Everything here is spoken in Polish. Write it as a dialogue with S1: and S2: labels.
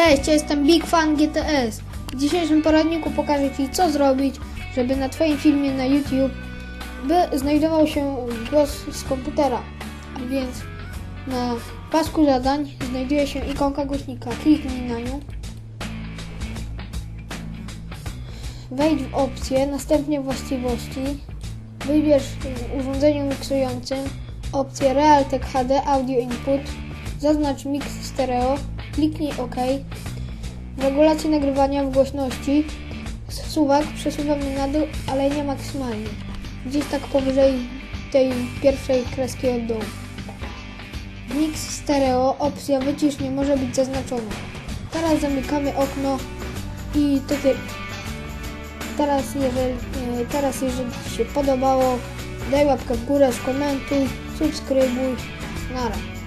S1: Cześć, ja jestem Big Fan GTS. W dzisiejszym poradniku pokażę Ci, co zrobić, żeby na Twoim filmie na YouTube by znajdował się głos z komputera. Więc na pasku zadań znajduje się ikonka głośnika. Kliknij na nią. Wejdź w opcję, następnie właściwości. Wybierz w urządzeniu miksującym opcję Realtek HD Audio Input. Zaznacz Mix Stereo. Kliknij OK. W regulacji nagrywania w głośności suwak przesuwamy na dół, ale nie maksymalnie. Gdzieś tak powyżej tej pierwszej kreski od dołu. Mix stereo, opcja wycisz nie może być zaznaczona. Teraz zamykamy okno i ty... Teraz jeżeli, e, teraz jeżeli Ci się podobało, daj łapkę w górę, skomentuj, subskrybuj. Nara.